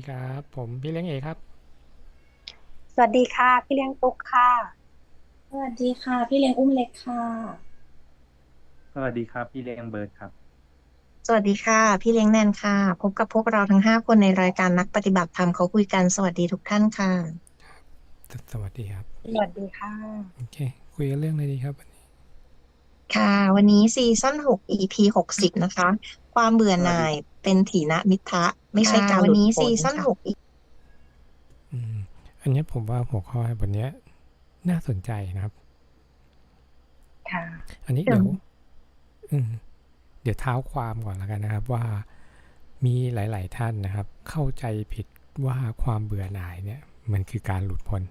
ดีครับ ผมพี่เลี้ยงเอกครับ สวัสดีค่ะ พี่เลี้ยงตุ๊กค่ะ สวัสดีค่ะ พี่เลี้ยงอุ้มเล็กค่ะ สวัสดีครับ พี่เลี้ยงเบิร์ดครับ สวัสดีค่ะ พี่เลี้ยงแนนค่ะ พบกับพวกเราทั้งห้าคนในรายการนักปฏิบัติธรรมเขาคุยกันสวัสดีทุกท่านค่ะสสวัสดีครับ สวัสดีค่ะ โอเค คุยกันเรื่องอะไรดีครับวันนี้ค่ะ วันนี้ซีซั่นหก EP หกสิบนะคะ ความเบื่อหน่ายเป็นถีนมิทะ ไม่ใช่การวันนี้ซีซั่นหกอืมอันนี้ผมว่าหัวข้อวันนี้น่าสนใจนะครับ ค่ะ อันนี้เดี๋ยวอืมเดี๋ยวเท้าความก่อนแล้วกันนะครับ ว่ามีหลาย ๆ ท่านนะครับ เข้าใจผิดว่าความเบื่อหน่ายเนี่ย มันคือการหลุดพ้น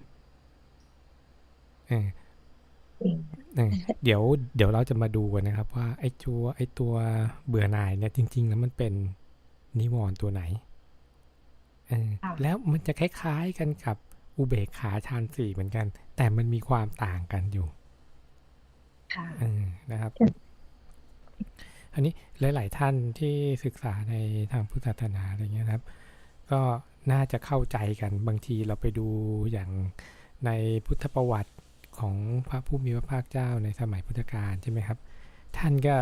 เออเออเดี๋ยวเดี๋ยวเราจะมาดูกันนะครับ ว่าไอ้ตัวไอ้ตัวเบื่อหน่ายเนี่ยจริง ๆ แล้วมันเป็นนิวรณ์ตัวไหนเออค่ะแล้วมันจะคล้ายๆกันกับอุเบกขาฌานสี่เหมือนกัน แต่มันมีความต่างกันอยู่ค่ะเออนะครับอันนี้หลาย ๆ ท่านที่ศึกษาในทางพุทธศาสนาอะไรเงี้ยนะครับ ก็น่าจะเข้าใจกันบางทีเราไปดูอย่างในพุทธประวัติ ของพระผู้มีพระภาคเจ้าในสมัยพุทธกาลใช่ไหมครับ ท่านก็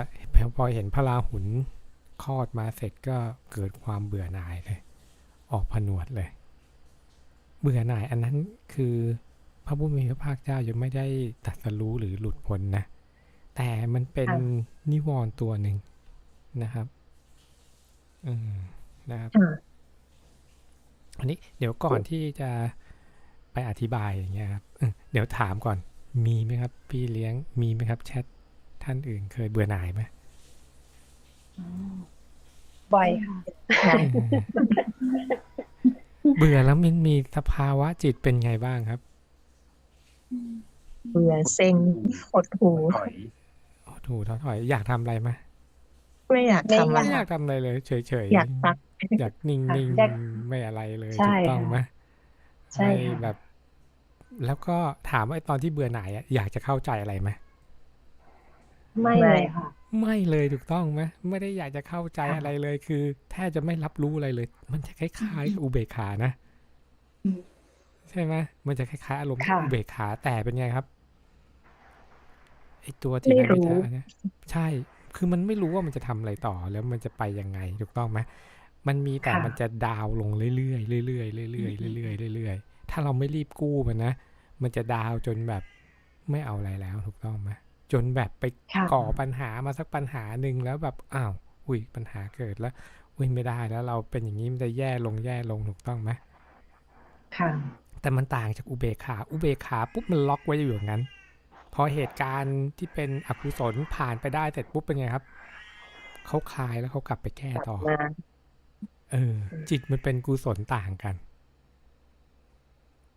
พอเห็นพระราหุลคลอดมาเสร็จก็เกิดความเบื่อหน่ายเลย ออกผนวดเลย เบื่อหน่ายอันนั้นคือพระผู้มีพระภาคเจ้ายังไม่ได้ตรัสรู้หรือหลุดพ้นนะ แต่มันเป็นค่ะนิวรณ์ตัวหนึ่งนะครับ อืมนะครับค่ะอันนี้เดี๋ยวก่อนที่จะไปอธิบายอย่างเงี้ยครับเออเดี๋ยวถามก่อน มีไหมครับ พี่เลี้ยงมีไหมครับแชทท่านอื่นเคยเบื่อหน่ายไหมบ่อยค่ะค่ะเออเบื่อแล้วมันมีสภาวะจิตเป็นไงบ้างครับ เบื่อเซ็งหดหูถอยโอ้ถูท้อถอย อยากทำอะไรไหมไม่อยากทำไม่อะไม่ไรอยากทำอะไรเลย เฉยเฉยอยากพักอยากนิ่งค่ะนิ่งอยากไม่อะไรเลยใช่ถูกต้องไหมใช่ไม่ค่ะแบบ แล้วก็ถามว่าไอ้ตอนที่เบื่อหน่ายอะอยากจะเข้าใจอะไรไหมไม่เลยค่ะ ไม่เลยถูกต้องไหมไม่ได้อยากจะเข้าใจค่ะอะไรเลย คือแทบจะไม่รับรู้อะไรเลย มันจะคล้ายๆกับอุเบกขานะอืมใช่ไหมมันจะคล้ายๆอารมณ์ค่ะอุเบกขาแต่เป็นไงครับไอตัวที่ไม่นายรู้พิธาเนี่ยใช่ คือมันไม่รู้ว่ามันจะทำอะไรต่อแล้วมันจะไปยังไง ถูกต้องไหมมันมีแต่ค่ะมันจะดาวน์ลงเรื่อยๆเรื่อยๆเรื่อยๆเรื่อยๆเรื่อยๆถ้าเราไม่รีบกู้มันนะ มันจะดาวน์จนแบบไม่เอาอะไรแล้วถูกต้องไหมจนแบบไปค่ะก่อปัญหามาสักปัญหาหนึ่งแล้วแบบอ้าวอุ้ยปัญหาเกิดแล้ว อุ้ยไม่ได้แล้วเราเป็นอย่างนี้มันจะแย่ลงแย่ลงถูกต้องไหมค่ะแต่มันต่างจากอุเบกขา อุเบกขาปุ๊บมันล็อกไว้อยู่อย่างนั้น พอเหตุการณ์ที่เป็นอกุศลผ่านไปได้เสร็จปุ๊บเป็นไงครับ เขาคลายแล้วเขากลับไปแก้ต่อมาเออ จิตมันเป็นกุศลต่างกัน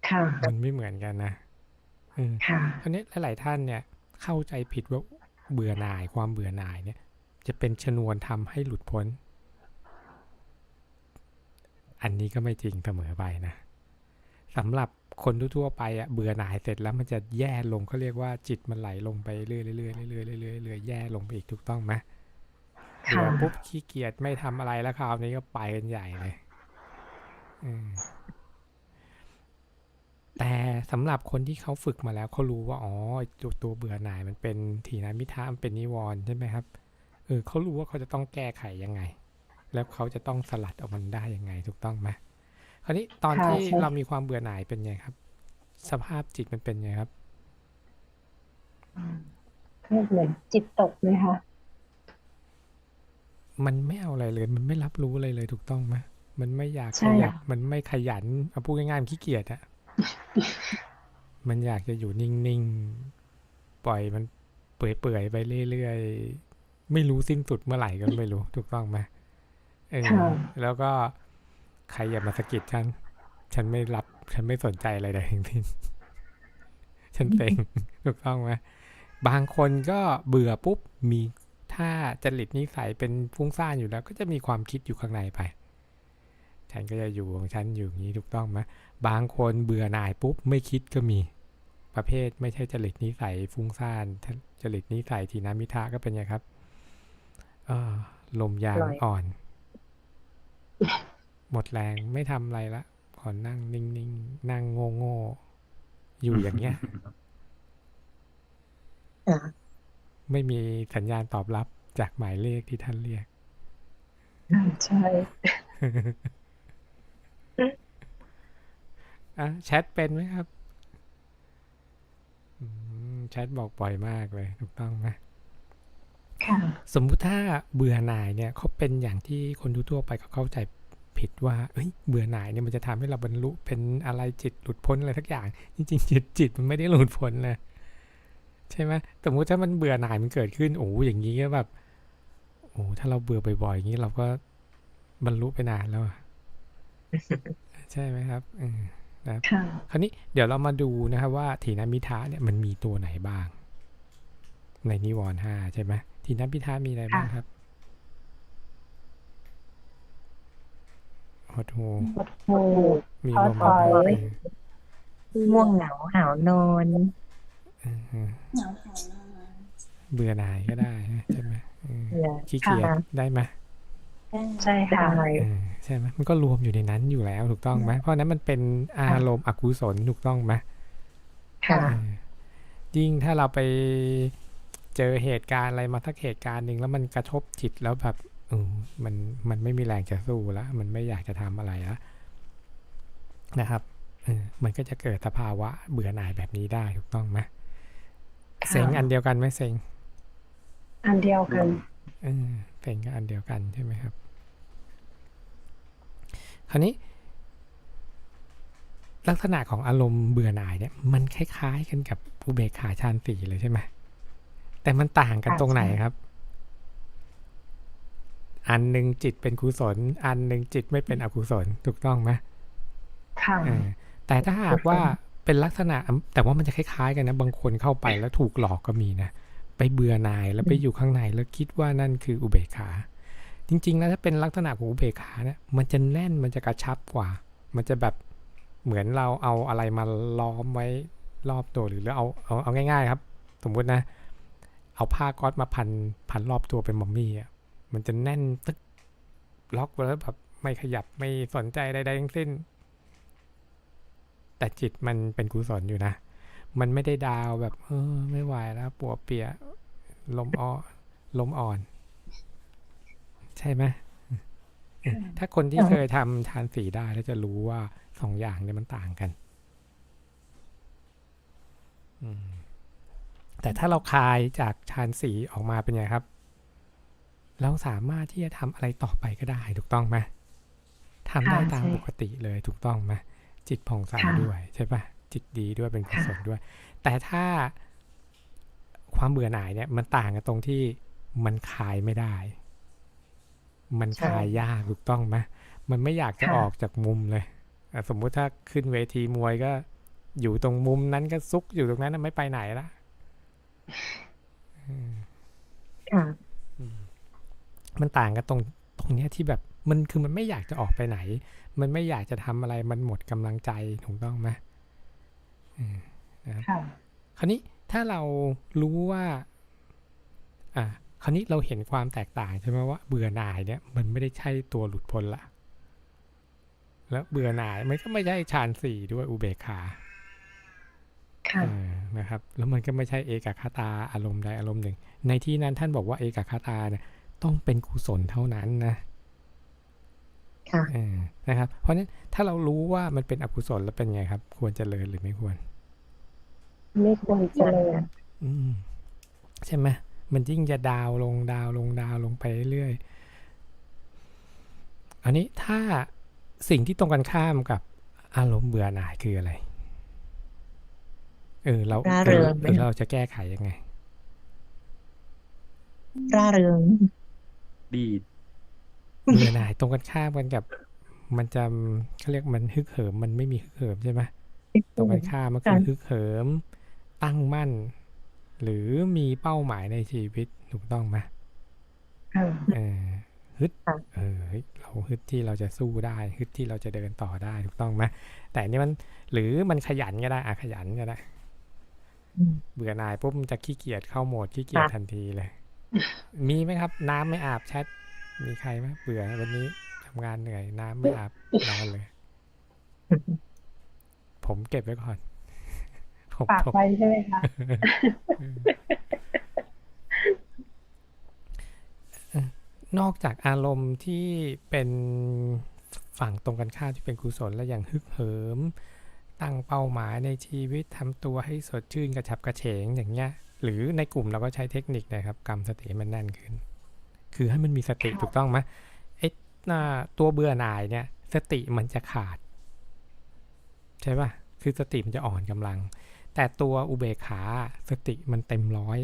ค่ะมันไม่เหมือนกันนะอืมค่ะคราวนี้หลาย ๆ ท่านเนี่ย เข้าใจผิดว่าเบื่อหน่ายความเบื่อหน่ายเนี่ย จะเป็นชนวนทำให้หลุดพ้น อันนี้ก็ไม่จริงเสมอไปนะสำหรับคนทั่วๆไปอะเบื่อหน่ายเสร็จแล้วมันจะแย่ลงเขาเรียกว่าจิตมันไหลลงไปเรื่อยๆเรื่อยๆเรื่อยๆเรื่อยๆเรื่อยๆแย่ลงไปอีกถูกต้องไหมเบื่ค่ะอปุ๊บขี้เกียจไม่ทำอะไรแล้วคราวนี้ก็ไปกันใหญ่เลยอืมแต่ สำหรับคนที่เขาฝึกมาแล้วเขารู้ว่าอ๋อไอ้ตัวตัวเบื่อหน่ายมันเป็นถีนามิทามันเป็นนิวรณ์ใช่ไหมครับเออเขารู้ว่าเขาจะต้องแก้ไขยังไง แล้วเขาจะต้องสลัดออกมันได้ยังไงถูกต้องไหมคราวนี้ตอนค่ะที่ใช่เรามีความเบื่อหน่ายเป็นไงครับ สภาพจิตมันเป็นไงครับก็เหมือนจิตตกเลยค่ะมันไม่เอาอะไรเลย มันไม่รับรู้อะไรเลยถูกต้องไหมมันไม่อยากใช่ขยับค่ะมันไม่ขยันเอาพูดง่ายๆมันขี้เกียจอะ มันอยากจะอยู่นิ่งๆ ปล่อยมันเปื่อยๆ ไปเรื่อยๆ ไม่รู้สิ้นสุดเมื่อไหร่ก็ไม่รู้ ถูกต้องไหมเออค่ะแล้วก็ใครอย่ามาสะกิดฉัน ฉันไม่รับ ฉันไม่สนใจอะไรใดทั้งสิ้นฉันเซ็งถูกต้องไหมบางคนก็เบื่อปุ๊บมีถ้าจริตนิสัยเป็นฟุ้งซ่านอยู่แล้ว ก็จะมีความคิดอยู่ข้างในไป ฉันก็จะอยู่ของฉันอยู่อย่างนี้ถูกต้องไหมบางคนเบื่อหน่ายปุ๊บไม่คิดก็มี ประเภทไม่ใช่จริตนิสัยฟุ้งซ่านถ้าจริตนิสัยทีนามิทะก็เป็นไงครับเออลมยางปล่อยอ่อนอหมดแรงไม่ทำอะไรละขอนั่งนิ่งๆนั่งโง่ๆอยู่อย่างเงี้ยค่ะไม่มีสัญญาณตอบรับจากหมายเลขที่ท่านเรียก ใช่ อะแชทเป็นไหมครับอืมแชทบอกบ่อยมากเลยถูกต้องไหมค่ะสมมุติถ้าเบื่อหน่ายเนี่ยเขาเป็นอย่างที่คนทั่วๆไปเขาเข้าใจผิดว่าเอ้ยเบื่อหน่ายเนี่ยมันจะทำให้เราบรรลุเป็นอะไรจิตหลุดพ้นอะไรทักอย่าง จริงๆจิตจิตมันไม่ได้หลุดพ้นเลยใช่ไหมสมมุติถ้ามันเบื่อหน่ายมันเกิดขึ้นโอ้โหอย่างนี้ก็แบบโอ้โหถ้าเราเบื่อบ่อยๆอย่างนี้เราก็บรรลุไปนานแล้วอะใช่ไหมครับอืม ค่ะคราวนี้เดี๋ยวเรามาดูนะครับว่าถีนมิทะเนี่ยมันมีตัวไหนบ้าง ในนิวรณ์ห้าใช่ไหมถีนมิทะมีอะไรบ้างครับฮอตโฮหดหูมีลมท้อถอยง่วงเหงาหาวนอนเออเออเหงาหาวนอนเบื่อหน่ายก็ได้นะใช่ไหมเออเบื่อขี้เกียจค่ะได้ไหม ใช่ค่ะเออใช่ไหมมันก็รวมอยู่ในนั้นอยู่แล้วถูกต้องไหมเพราะฉะนั้นมันเป็นอารมณ์อกุศลถูกต้องไหมค่ะเออยิ่งถ้าเราไปเจอเหตุการณ์อะไรมาทักเหตุการณ์หนึ่งแล้วมันกระทบจิตแล้วแบบเออมันมันไม่มีแรงจะสู้แล้วมันไม่อยากจะทำอะไรแล้วนะครับเออมันก็จะเกิดสภาวะเบื่อหน่ายแบบนี้ได้ถูกต้องไหมค่ะเซ็งอันเดียวกันไหมเซ็งอันเดียวกันเออเซ็งก็อันเดียวกันใช่ไหมครับ คราวนี้ ลักษณะของอารมณ์เบื่อหน่ายเนี่ยมันคล้าย ๆ กันกับอุเบกขาฌานสี่เลยใช่ไหมแต่มันต่างกันค่ะตรงไหนใช่ครับ อันหนึ่งจิตเป็นกุศล อันหนึ่งจิตไม่เป็นอกุศลถูกต้องไหมค่ะเออแต่ถ้าหากว่าเป็นลักษณะ แต่ว่ามันจะคล้ายๆ กันนะ บางคนเข้าไปแล้วถูกหลอกก็มีนะ ไปเบื่อหน่ายแล้วไปอยู่ข้างในแล้วคิดว่านั่นคืออุเบกขา จริงๆแล้วถ้าเป็นลักษณะของอุเบกขาเนี่ยมันจะแน่นมันจะกระชับกว่า มันจะแบบเหมือนเราเอาอะไรมาล้อมไว้รอบตัวหรือเอาเอาเอาง่าย ๆ ครับ สมมุตินะ เอาผ้าก๊อซมาพันพันรอบตัวเป็นมัมมี่อะมันจะแน่นตึกล็อกไว้แล้วแบบไม่ขยับไม่สนใจใดๆทั้งสิ้น แต่จิตมันเป็นกุศลอยู่นะ มันไม่ได้ดาวแบบ เออ ไม่ไหวแล้วปวดเปียลมอ่อนลมอ่อน ใช่ไหมเออถ้าคนที่ค่ะเคยทำทานสีได้แล้วจะรู้ว่าสองอย่างเนี่ยมันต่างกันอืมแต่ถ้าเราคลายจากฌานสีออกมาเป็นไงครับ เราสามารถที่จะทำอะไรต่อไปก็ได้ถูกต้องไหมทำได้ค่ะตามใช่ปกติเลยถูกต้องไหมจิตผ่องใสค่ะด้วยใช่ปะจิตดีด้วยเป็นกุศลค่ะด้วย แต่ถ้าความเบื่อหน่ายเนี่ยมันต่างกันตรงที่มันคลายไม่ได้ มันใช่คลายยากถูกต้องไหมมันไม่อยากจะค่ะออกจากมุมเลยอะสมมุติถ้าขึ้นเวทีมวยก็ อยู่ตรงมุมนั้นก็ซุกอยู่ตรงนั้นน่ะไม่ไปไหนละอืมค่ะมันต่างกันตรงตรงเนี้ยที่แบบมันคือมันไม่อยากจะออกไปไหน มันไม่อยากจะทำอะไร มันหมดกำลังใจถูกต้องไหมอืมนะครับค่ะคราวนี้ถ้าเรารู้ว่า อ่า คราวนี้เราเห็นความแตกต่างใช่ไหมว่าเบื่อหน่ายเนี่ยมันไม่ได้ใช่ตัวหลุดพ้นละ แล้วเบื่อหน่ายมันก็ไม่ใช่ฌานสี่ด้วยอุเบกขาค่ะเออนะครับ แล้วมันก็ไม่ใช่เอกคตาอารมณ์ใดอารมณ์หนึ่ง ในที่นั้นท่านบอกว่าเอกคตาเนี่ยต้องเป็นกุศลเท่านั้นนะค่ะเออนะครับ เพราะฉะนั้นถ้าเรารู้ว่ามันเป็นอกุศลแล้วเป็นไงครับ ควรเจริญหรือไม่ควร ไม่ควรเจริญอืมใช่ไหม มันยิ่งจะดาวลงดาวลงดาวลงไปเรื่อยๆอันนี้ถ้าสิ่งที่ตรงกันข้ามกับอารมณ์เบื่อหน่ายคืออะไร เออเราร่าเริงเออเราจะแก้ไขยังไง ร่าเริง ดีดเบื่อหน่ายตรงกันข้ามกันกับ มันจะเขาเรียกมันฮึกเหิม มันไม่มีฮึกเหิมใช่ไหมตรงกันข้ามมันคือค่ะฮึกเหิม ตั้งมั่น หรือมีเป้าหมายในชีวิตถูกต้องไหมค่ะเออฮึดค่ะเออเฮ้ยเราฮึดที่เราจะสู้ได้ฮึดที่เราจะเดินต่อได้ถูกต้องไหมแต่อันนี่มันหรือมันขยันก็ได้อะขยันก็ได้อืมเบื่อหน่ายปุ๊บมันจะขี้เกียจเข้าโหมดขี้เกียจค่ะทันทีเลย มีไหมครับ น้ำไม่อาบแชทมีใครไหมเบื่อวันนี้ทำงานเหนื่อยน้ำไม่อาบนอนเลย ผมเก็บไว้ก่อนผม ฝากผมไว้ใช่ไหมคะนอกจากอารมณ์ที่เป็นฝั่งตรงกันข้ามที่เป็นกุศลและอย่างฮึกเหิม ตั้งเป้าหมายในชีวิตทำตัวให้สดชื่นกระฉับกระเฉงอย่างเงี้ย หรือในกลุ่มเราก็ใช้เทคนิคนะครับกำสติให้มันแน่นขึ้น คือให้มันมีสติค่ะถูกต้องไหมไอ้หน้าตัวเบื่อหน่ายเนี่ย สติมันจะขาด ใช่ป่ะ คือสติมันจะอ่อนกำลัง แต่ตัวอุเบกขาสติมันเต็มร้อย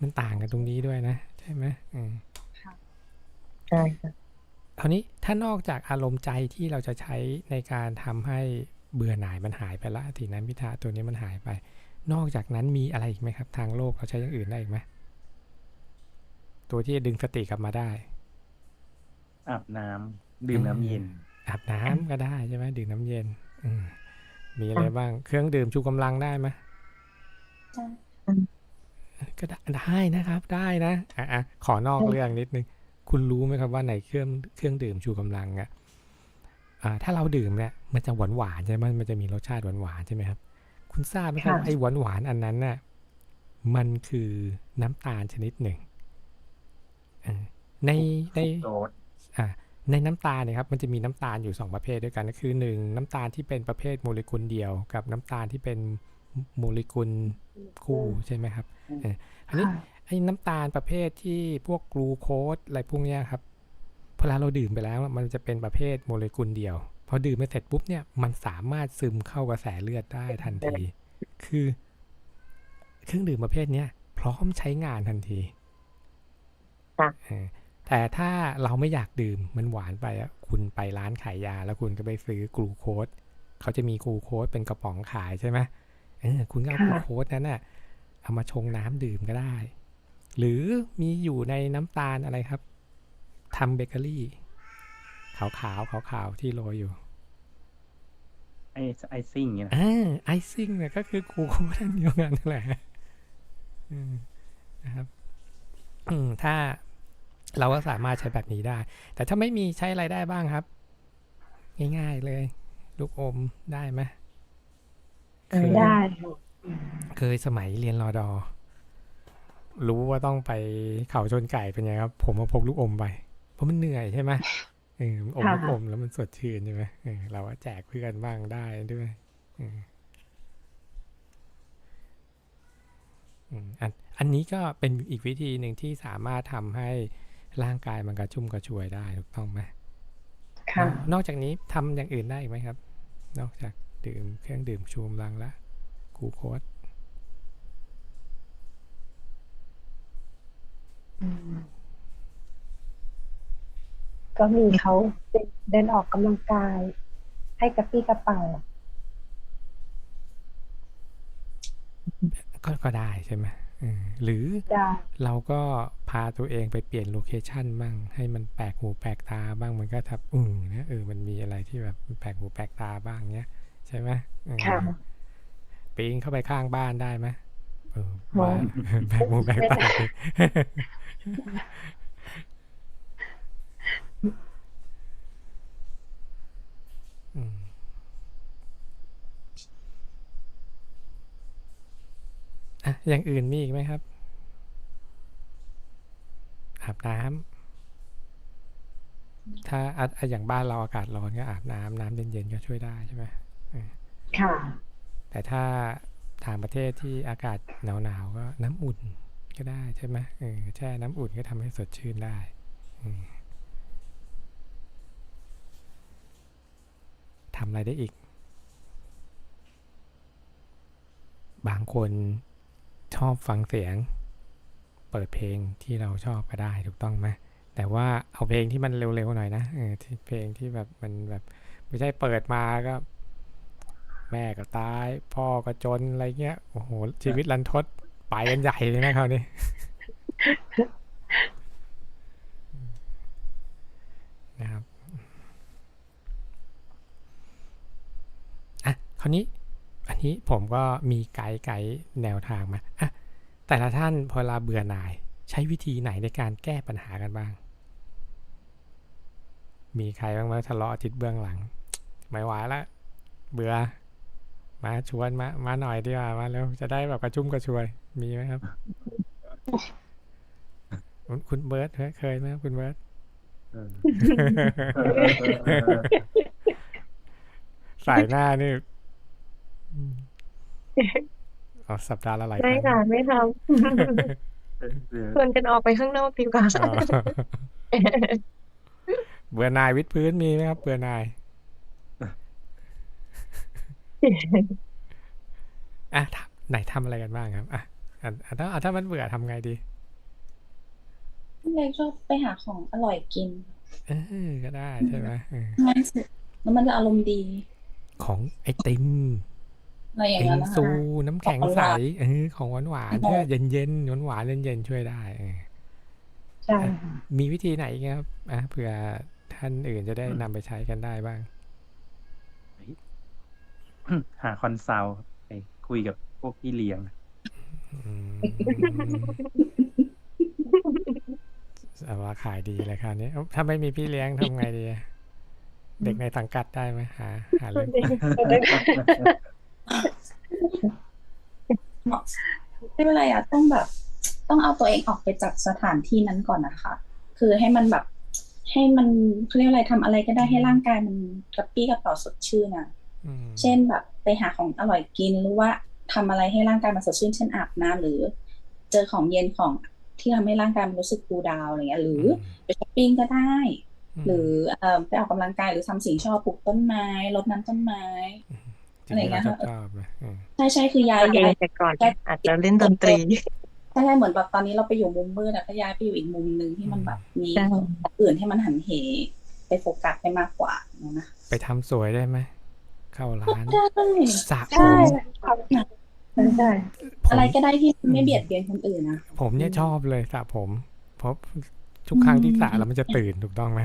มันต่างกันตรงนี้ด้วยนะ ใช่ไหมอืมใช่ค่ะคราวนี้ถ้านอกจากอารมณ์ใจที่เราจะใช้ในการทำให้เบื่อหน่ายมันหายไปละทีนั้นพิธาตัวนี้มันหายไป นอกจากนั้นมีอะไรอีกไหมครับ ทางโลกเราใช้อย่างอื่นได้อีกไหมตัวที่จะดึงสติกลับมาได้อาบน้ำดื่มน้ำเย็นอาบน้ำก็ได้ใช่ไหมดื่มน้ำเย็น อืม มีอะไรบ้าง เครื่องดื่มชูกำลังได้ไหมได้ก็ได้ได้นะครับ ได้นะอะอะขอนอกเรื่องนิดนึง คุณรู้ไหมครับว่าในเครื่องเครื่องดื่มชูกำลังอะอ่าถ้าเราดื่มเนี่ยมันจะหวานหวานๆใช่ไหมมันจะมีรสชาติหวานหวานๆใช่ไหมครับ คุณทราบไหมครับค่ะว่าไอ้หวานหวานๆอันนั้นน่ะมันคือน้ำตาลชนิดหนึ่งเออในในโดสอ่า ในน้ำตาลเนยครับมันจะมีน้ำตาลอยู่สองประเภทด้วยกันก็คือหนึ่งน้ำตาลที่เป็นประเภทโมเลกุลเดียว กับน้ำตาลที่เป็นโมเลกุลคู่ใช่ไหมครับเอออันนี้ค่ะไอ้น้ำตาลประเภทที่พวกกลูโคสอะไรพวกเนี้ยครับพอเวลาเราดื่มไปแล้วอะมันจะเป็นประเภทโมเลกุลเดียว พอดื่มไปเสร็จปุ๊บเนี่ยมันสามารถซึมเข้ากระแสเลือดได้ทันที คือ เครื่องดื่มประเภทเนี้ยพร้อมใช้งานทันทีค่ะเออ แต่ถ้าเราไม่อยากดื่มมันหวานไปอะคุณไปร้านขายยา แล้วคุณก็ไปซื้อกลูโคสเขาจะมีกลูโคสเป็นกระป๋องขายใช่ไหมเออคุณก็เอากลูโคสนั้นน่ะเอามาชงน้ำดื่มก็ได้ หรือมีอยู่ในน้ำตาลอะไรครับทำเบเกอรี่ขาวขาวขาวขาวๆที่โรยอยู่ไอไอซิ่งเนี่ยนะอ่าไอซิ่งเนี่ยก็คือกลูโคสอันเดียวกันนั่นแหละอืมนะครับอืมถ้า เราก็สามารถใช้แบบนี้ได้ แต่ถ้าไม่มีใช้อะไรได้บ้างครับ ง่ายๆเลย ลูกอมได้ไหมเออได้เคยสมัยเรียนรอดอ รู้ว่าต้องไปเขาชนไก่เป็นไงครับ ผมมาพกลูกอมไป เพราะมันเหนื่อยใช่ไหมเอออมค่ะลูกอมแล้วมันสดชื่นใช่ไหมเออเราก็แจกเพื่อนบ้างได้ด้วยอืมอืมอันอันนี้ก็เป็นอีกวิธีหนึ่งที่สามารถทำให้ ร่างกายมันกระชุ่มกระชวยได้ถูกต้องไหมค่ะนอกจากนี้ทำอย่างอื่นได้อีกไหมครับ นอกจากดื่มเครื่องดื่มชูกำลังและกลูโคสอืมก็มีเขาเดินออกกำลังกาย ให้กระปี้กระเป๋าก็ก็ได้ใช่ไหมเออ หรือได้เราก็พาตัวเองไปเปลี่ยนโลเคชันบ้างให้มันแปลกหูแปลกตาบ้างมันก็ทับอืมนะเออมันมีอะไรที่แบบแปลกหูแปลกตาบ้างเนี้ยใช่ไหมเออค่ะปีนเข้าไปข้างบ้านได้ไหมเออโอ้บ้านแปลกหูแปลกตาอืม อะอย่างอื่นมีอีกไหมครับ อาบน้ำถ้าอะอะอย่างบ้านเราอากาศร้อนก็อาบน้ำน้ำเย็นๆก็ช่วยได้ใช่ไหมค่ะ แต่ถ้าต่างประเทศที่อากาศหนาวๆก็น้ำอุ่นก็ได้ใช่ไหมเออแช่น้ำอุ่นก็ทำให้สดชื่นได้อืมทำอะไรได้อีก บางคน ชอบฟังเสียง เปิดเพลงที่เราชอบก็ได้ถูกต้องไหมแต่ว่าเอาเพลงที่มันเร็วๆหน่อยนะเออเพลงที่แบบมันแบบไม่ใช่เปิดมาก็ แม่ก็ตาย พ่อก็จนอะไรเงี้ยโอ้โหชีวิตรันทดไปกันใหญ่เลยนะคราวนี้นะครับอะคราวนี้ นนี้ผมก็มีไกด์ไกด์แนวทางมาอะแต่ละท่านพอเวลาเบื่อหน่าย ใช้วิธีไหนในการแก้ปัญหากันบ้าง มีใครบ้างไหมทะเลาะทิศเบื้องหลัง ไม่ไหวละ เบื่อ มาชวนมา มาหน่อยดีกว่า มาเร็วจะได้แบบกระชุ่มกระชวย มีไหมครับ คุณคุณเบิร์ตเคยเคยไหมครับคุณเบิร์ตเออสายหน้านี่ อืมเอาสัปดาห์ละหลายคไม่รั้งค่ะไม่ทเดี๋ยวำชวนกันออกไปข้างนอกดีกว่าอ๋อเบื่อหนายวิดพื้นมีไหมครับเบื่อหนายอะทำไหนทำอะไรกันบ้างครับอะอะอะถ้าอะถ้ามันเบื่อทำไงดีพี่เล็กชอบไปหาของอร่อยกินเออก็ได้ใช่ไหมเออง่ายสุดแล้วมันจะอารมณ์ดี ของไอติม อะไรอย่างบิเงี้งยนะคะ ซูน้ำแข็งของหใสวานเออของหวานหวานอร่อยเพื่อเย็นเย็นหวานหวานเย็นเย็นๆช่วยได้เออใช่ค่ะ มีวิธีไหนอีกครับอะเผื่อท่านอื่นจะได้นำไปใช้กันได้บ้าง หาคอนซัลท์ไปคุยกับพวกพี่เลี้ยง อืมเอาว่าขายดีเลยคราวนี้เอ้าถ้าไม่มีพี่เลี้ยงทำไงดีอะเด็กในสังกัดได้ไหมหาหาเรื่อง ไม่เป็นไรอะต้องแบบ ต้องเอาตัวเองออกไปจากสถานที่นั้นก่อนนะคะ คือให้มันแบบ ให้มันเขาเรียกอะไรทำอะไรก็ได้ให้ร่างกายมันกระปรี้กระเป๋าสดชื่นอะอืมเช่นแบบ ไปหาของอร่อยกินหรือว่าทำอะไรให้ร่างกายมันสดชื่น เช่นอาบน้ำหรือ เจอของเย็นของที่ทำให้ร่างกายมันรู้สึกคูลดาวน์อะไรเงี้ย หรือไปช้อปปิ้งก็ได้มหรือเอ่อไปออกกำลังกายหรือทำสิ่งชอบปลูกต้นไม้รดน้ำต้นไม้จริงๆ อะไรเงี้ยเราค่ะจะชอบนะอืมใช่ใช่คือยายเอยายงแต่ก่อนอาจจะเล่นดนตรีใช่ใช่เหมือนแบบตอนนี้เราไปอยู่มุมมืดอะก็ย้ายไปอยู่อีกมุมหนึ่งที่มันแบบมีใช่ของอื่นให้มันหันเหไปโฟกัสได้มากกว่านะไปทำสวยได้ไหมเข้าร้านได้สระผใช่มใช่ผมอะไรก็ได้ที่ไม่เบียดเบียนคนอื่นนะผมเนี่ยชอบเลยสระผม เพราะทุกครั้งที่สระแล้วมันจะตื่นถูกต้องไหม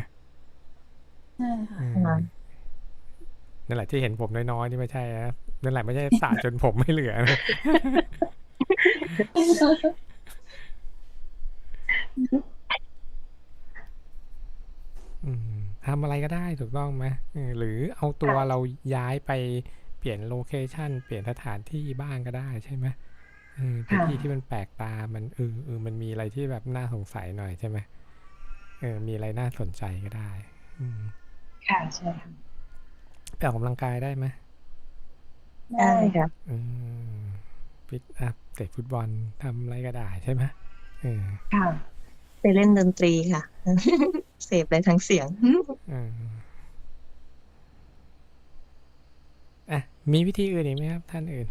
ใช่ค่ะอืม นั่นแหละที่เห็นผมน้อยๆนี่ไม่ใช่นะนั่นแหละไม่ใช่สระจนผมไม่เหลือนะทำอะไรก็ได้ถูกต้องไหมหรือเอาตัวเราย้ายไปเปลี่ยนโลเคชันเปลี่ยนสถานที่บ้างก็ได้ใช่ไหมเออไปที่ที่มันแปลกตา มันเออเออมันมีอะไรที่แบบน่าสงสัยหน่อยใช่ไหมเออ มีอะไรน่าสนใจก็ได้ อืมค่ะใช่ค่ะ ไปออกกำลังกายได้ไหมได้ค่ะอืมฟิตอัพเตะฟุตบอลทำอะไรก็ได้ใช่ไหมเออค่ะไปเล่นดนตรีค่ะ เสพได้ทั้งเสียงเอออะมีวิธีอื่นอีกไหมครับ ท่านอื่น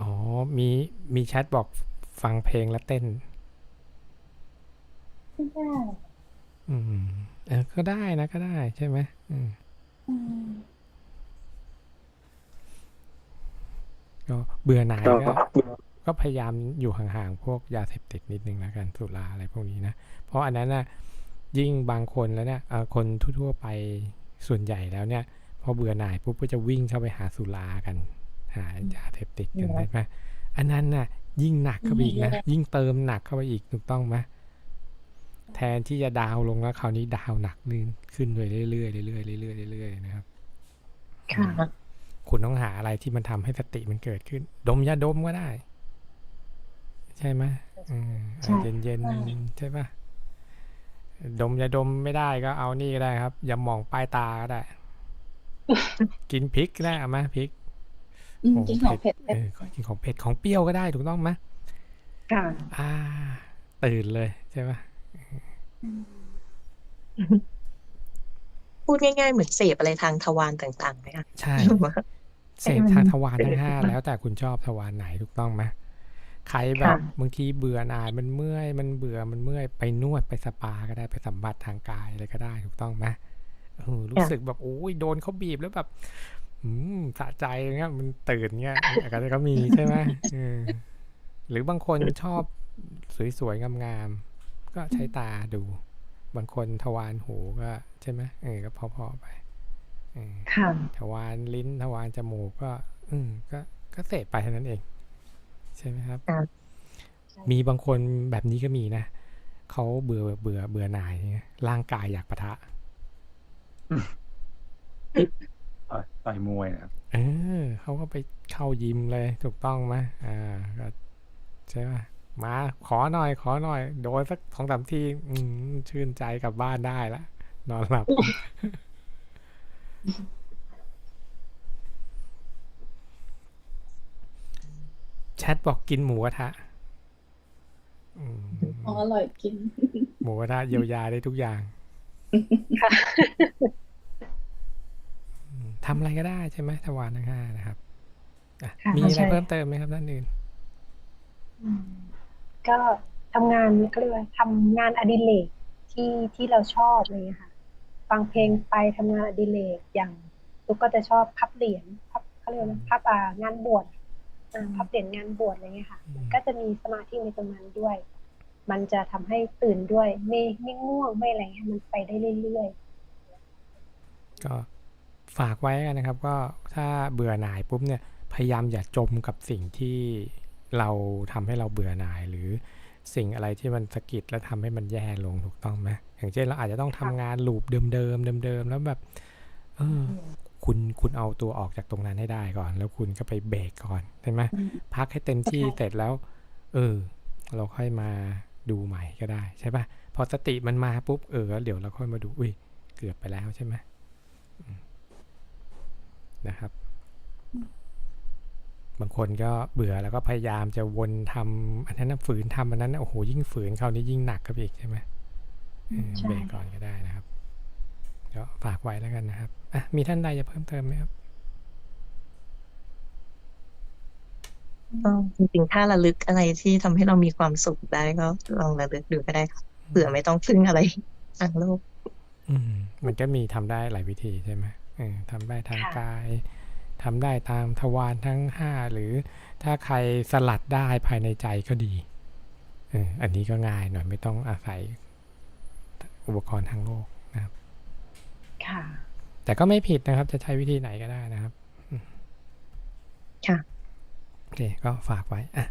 อ๋อ มีมีแชทบอกฟังเพลงแล้วเต้นได้อืม เออก็ได้นะก็ได้ใช่ไหมอืมอืมก็เบื่อหน่ายก็ก็พยายามอยู่ห่างๆพวกยาเสพติดนิดนึงแล้วกันสุราอะไรพวกนี้นะ เพราะอันนั้นน่ะยิ่งบางคนแล้วเนี่ยเอ่อคนทั่วๆไปส่วนใหญ่แล้วเนี่ย พอเบื่อหน่ายปุ๊บก็จะวิ่งเข้าไปหาสุรากัน หายาเสพติดกันอืมใช่ไหมอันนั้นน่ะ ยิ่งหนักเข้าไปอีกนะยิ่งเติมหนักเข้าไปอีกถูกต้องไหม แทนที่จะดาวน์ลงแล้วคราวนี้ดาวน์หนักนึงขึ้นไปเรื่อยๆเรื่อยๆเรื่อยๆเรื่อยๆนะครับค่ะคุณต้องหาอะไรที่มันทำให้สติมันเกิดขึ้น ดมยาดมก็ได้ ใช่ไหมอืมใช่เย็นเย็นๆใช่ปะดมยาดมไม่ได้ก็เอานี่ก็ได้ครับอย่ามองปลายตาก็ได้ กินพริกก็ได้เอามาพริกอืมโอ้กินของเผ็ดเออกินของเผ็ดของเปรี้ยวก็ได้ถูกต้องไหมค่ะอ่า ตื่นเลยใช่ปะ พูดง่ายๆ เหมือนเสพอะไรทางทวารต่างๆไหมคะใช่หรือว่าเสพทางทวารทั้งห้าแล้วแต่คุณชอบทวารไหนถูกต้องไหมใครแบบค่ะบางทีเบื่อหน่ายมันเมื่อย มันเบื่อมันเมื่อยไปนวดไปสปาก็ได้ไปสัมผัสทางกายอะไรก็ได้ถูกต้องไหมเออรู้สึกแบบโอ้ยโดนเขาบีบแล้วแบบอืมสะใจอย่างเงี้ยมันตื่นเงี้ยก็ก็มีใช่ไหมเออหรือบางคนชอบสวยๆงามๆ ก็ใช้ตาดู บางคนทวารหูก็ใช่ไหมเออก็พอๆไปเออค่ะทวารลิ้นทวารจมูกก็ อืมก็ก็เสพไปเท่านั้นเอง ใช่ไหมครับครับมีบางคนแบบนี้ก็มีนะเขาเบื่อเบื่อเบื่อหน่ายไงร่างกายอยากปะทะต่อยต่อยมวยนะครับเออเขาก็ไปเข้ายิมเลย ถูกต้องไหมอ่าก็ใช่ป่ะ มาขอหน่อยขอหน่อย โดนสักสองสามทีอืมชื่นใจกลับบ้านได้ละ นอนหลับ แชทบอกกินหมูกระทะอืมอ๋ออร่อยกิน หมูกระทะเยียวยาได้ทุกอย่างอืมทำอะไรก็ได้ใช่ไหมทวารทั้งห้านะครับอะค่ะมีอะไรใช่เพิ่มเติมไหมครับท่านอื่นอืม ก็ทำงานก็เรียกว่าทำงานอดิเรกที่ที่เราชอบอะไรเงี้ยค่ะ ฟังเพลงไปทำงานอดิเรกอย่างตุ๊กก็จะชอบพับเหรียญพับเขาเรียกว่าอะพับอ่างานบวชพับเหรียญงานบวชอะไรเงี้ยค่ะ ก็จะมีสมาธิในตรงนั้นด้วย มันจะทำให้ตื่นด้วย ไม่ไม่ง่วงไม่อะไรเงี้ยมันไปได้เรื่อยๆก็ฝากไว้กันนะครับ ก็ถ้าเบื่อหน่ายปุ๊บเนี่ยพยายามอย่าจมกับสิ่งที่ เราทำให้เราเบื่อหน่ายหรือสิ่งอะไรที่มันสะกิดแล้วทำให้มันแย่ลงถูกต้องไหมอย่างเช่นเราอาจจะต้องทำงานลูปเดิมๆเดิมๆแล้วแบบเออคุณคุณเอาตัวออกจากตรงนั้นให้ได้ก่อน แล้วคุณก็ไปเบรกก่อนใช่ไหมอืมพักให้เต็มที่ใช่เสร็จแล้ว เออ เราค่อยมาดูใหม่ก็ได้ใช่ปะพอสติมันมาปุ๊บเออแล้วเดี๋ยวเราค่อยมาดูอุ้ยเกือบไปแล้วใช่ไหมอืมนะครับ บางคนก็เบื่อแล้วก็พยายามจะวนทำอันนั้นนะฝืนทำอันนั้นนะโอ้โหยิ่งฝืนคราวนี้ยิ่งหนักก็อีกใช่ไหมเออใช่เบรกก่อนก็ได้นะครับก็ฝากไว้แล้วกันนะครับอะมีท่านใดจะเพิ่มเติมไหมครับก็จริงๆถ้าระลึกอะไรที่ทำให้เรามีความสุขได้ก็ลองระลึกดูก็ได้ค่ะเผื่อไม่ต้องพึ่งอะไรทางโลก อืม มันก็มีทำได้หลายวิธีใช่ไหมเออทำได้ทางค่ะกาย ทำได้ตามทวารทั้งห้าหรือถ้าใครสลัดได้ภายในใจก็ดีเอออันนี้ก็ง่ายหน่อยไม่ต้องอาศัยอุปกรณ์ทางโลกนะครับๆค่ะ แต่ก็ไม่ผิดนะครับ จะใช้วิธีไหนก็ได้นะครับอืมค่ะโอเคก็ฝากไว้อะ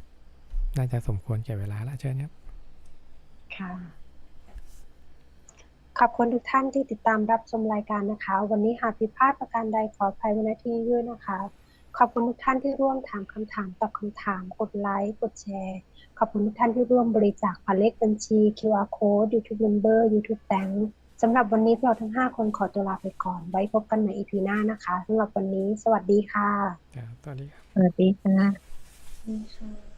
น่าจะสมควรแก่เวลาแล้วเชิญครับ ค่ะ ขอบคุณทุกท่านที่ติดตามรับชมรายการนะคะ วันนี้หากผิดพลาดประการใดขออภัยไว้ณที่นี้ด้วยนะคะ ขอบคุณทุกท่านที่ร่วมถามคำถามตอบคำถาม กดไลค์ กดแชร์ ขอบคุณทุกท่านที่ร่วมบริจาคผ่านเลขบัญชี QR code YouTube number YouTube bank สำหรับวันนี้พวกเราทั้ง 5 คนขอตัวลาไปก่อน ไว้พบกันใน EP หน้านะคะสำหรับวันนี้ สวัสดีค่ะ ครับตอนนี้ครับ สวัสดีค่ะนี่ค่ะ